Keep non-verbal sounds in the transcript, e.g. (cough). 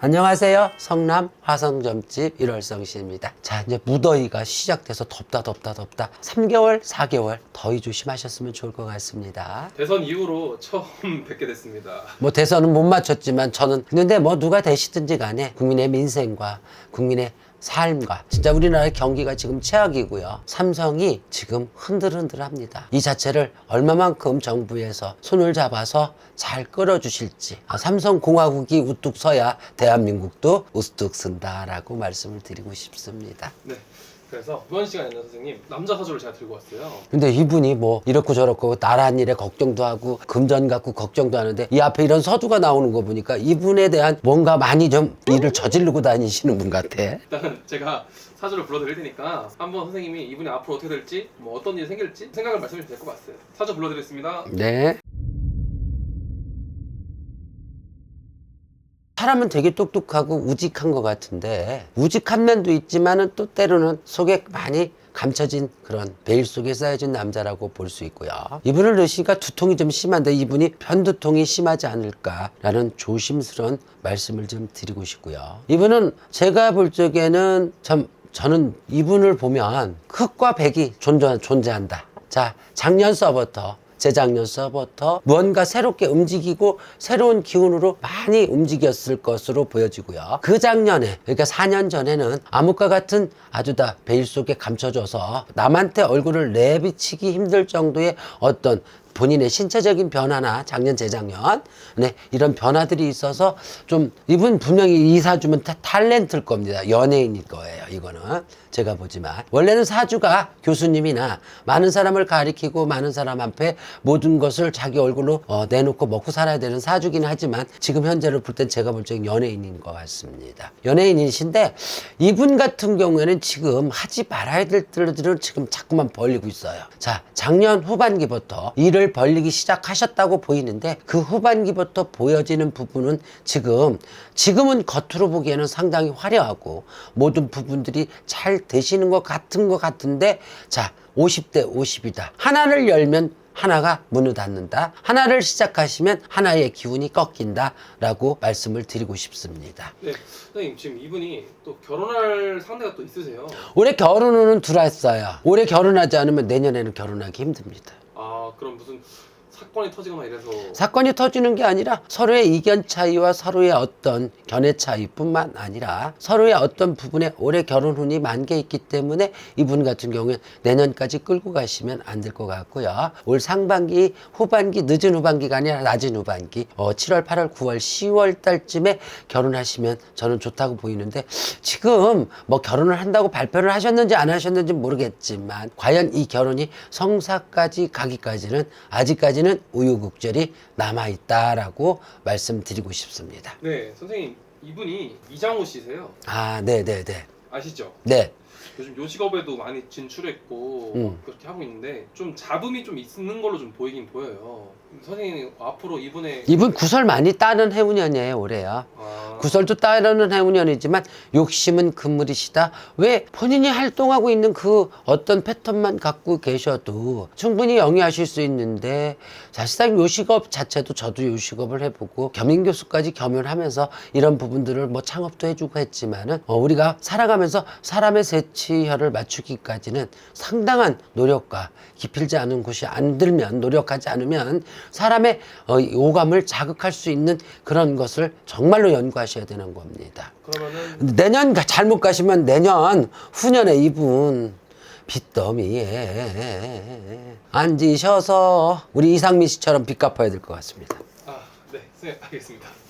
안녕하세요. 성남 화성점집 일월성 씨입니다. 자, 이제 무더위가 시작돼서 덥다, 덥다, 덥다. 3개월, 4개월 더위 조심하셨으면 좋을 것 같습니다. 대선 이후로 처음 (laughs) 뵙게 됐습니다. 뭐 대선은 못 맞췄지만 저는 근데 뭐 누가 되시든지 간에 국민의 민생과 국민의 삶과 진짜 우리나라의 경기가 지금 최악이고요. 삼성이 지금 흔들흔들합니다. 이 자체를 얼마만큼 정부에서 손을 잡아서 잘 끌어주실지 아, 삼성공화국이 우뚝 서야 대한민국도 우뚝 쓴다라고 말씀을 드리고 싶습니다. 네. 그래서 이번 시간에 는 선생님 남자 사주를 제가 들고 왔어요. 근데 이분이 뭐 이렇고 저렇고 나란 일에 걱정도 하고 금전 갖고 걱정도 하는데 이 앞에 이런 서두가 나오는 거 보니까 이분에 대한 뭔가 많이 좀 일을 저지르고 다니시는 분 같아. 일단 제가 사주를 불러드릴 테니까 한번 선생님이 이분이 앞으로 어떻게 될지 뭐 어떤 일이 생길지 생각을 말씀해 주실 것 같아요. 사주 불러드리겠습니다. 네. 사람은 되게 똑똑하고 우직한 것 같은데 우직한 면도 있지만은 또 때로는 속에 많이 감춰진 그런 베일 속에 쌓여진 남자라고 볼 수 있고요. 이분을 넣으시니까 두통이 좀 심한데 이분이 편두통이 심하지 않을까라는 조심스러운 말씀을 좀 드리고 싶고요. 이분은 제가 볼 적에는 참 저는 이분을 보면 흑과 백이 존재, 존재한다. 자, 작년 서부터 재작년 서부터 무언가 새롭게 움직이고 새로운 기운으로 많이 움직였을 것으로 보여지고요. 그 작년에, 그러니까 4년 전에는 암흑과 같은 아주 다 베일 속에 감춰져서 남한테 얼굴을 내비치기 힘들 정도의 어떤 본인의 신체적인 변화나 작년 재작년 네 이런 변화들이 있어서 좀 이분 분명히 이 사주면 다 탤런트일 겁니다. 연예인일 거예요 이거는. 제가 보지만. 원래는 사주가 교수님이나 많은 사람을 가리키고 많은 사람 앞에 모든 것을 자기 얼굴로 어, 내놓고 먹고 살아야 되는 사주긴 하지만 지금 현재를 볼 땐 제가 볼 적엔 연예인인 것 같습니다. 연예인이신데 이분 같은 경우에는 지금 하지 말아야 될 일들을 지금 자꾸만 벌리고 있어요. 자 작년 후반기부터 일을 벌리기 시작하셨다고 보이는데 그 후반기부터 보여지는 부분은 지금 지금은 겉으로 보기에는 상당히 화려하고 모든 부분들이 잘 되시는 것 같은 것 같은데 자 50대 50이다 하나를 열면 하나가 문을 닫는다. 하나를 시작하시면 하나의 기운이 꺾인다. 라고 말씀을 드리고 싶습니다. 네. 선생님 지금 이분이 또 결혼할 상대가 또 있으세요. 올해 결혼은 들어왔어요. 올해 결혼하지 않으면 내년에는 결혼하기 힘듭니다. 아 그럼 무슨 사건이 터지거나 이래서 사건이 터지는 게 아니라 서로의 이견 차이와 서로의 어떤 견해 차이뿐만 아니라 서로의 어떤 부분에 올해 결혼 운이 만개 있기 때문에 이분 같은 경우에 내년까지 끌고 가시면 안 될 것 같고요. 올 상반기, 후반기, 늦은 후반기가 아니라 낮은 후반기, 어, 7월, 8월, 9월, 10월 달쯤에 결혼하시면 저는 좋다고 보이는데 지금 뭐 결혼을 한다고 발표를 하셨는지 안 하셨는지 모르겠지만 과연 이 결혼이 성사까지 가기까지는 아직까지 는 우유곡절이 남아 있다라고 말씀드리고 싶습니다. 네 선생님 이분이 이장호 씨세요. 아, 네 네 네. 아시죠? 네. 요즘 요식업에도 많이 진출했고 음. 그렇게 하고 있는데 좀 잡음이 좀 있는 걸로 좀 보이긴 보여요. 선생님 앞으로 이분의 이분 구설 많이 따는 해운년이에요, 올해요. 아, 구설도 따르는 해운년이지만 욕심은 금물이시다. 왜 본인이 활동하고 있는 그 어떤 패턴만 갖고 계셔도 충분히 영위하실 수 있는데 사실상 요식업 자체도 저도 요식업을 해보고 겸임교수까지 겸용하면서 이런 부분들을 뭐 창업도 해주고 했지만은 어, 우리가 살아가면서 사람의 세치혈을 맞추기까지는 상당한 노력과 기필지 않은 곳이 안 들면 노력하지 않으면 사람의 어, 이 오감을 자극할 수 있는 그런 것을 정말로 연구하 셔야 되는 겁니다. 그러면은 내년 가- 잘못 가시면 내년 후년에 이분 빚더미에 앉으셔서 우리 이상민 씨처럼 빚 갚아야 될 것 같습니다. 아, 네, 선생님 알겠습니다.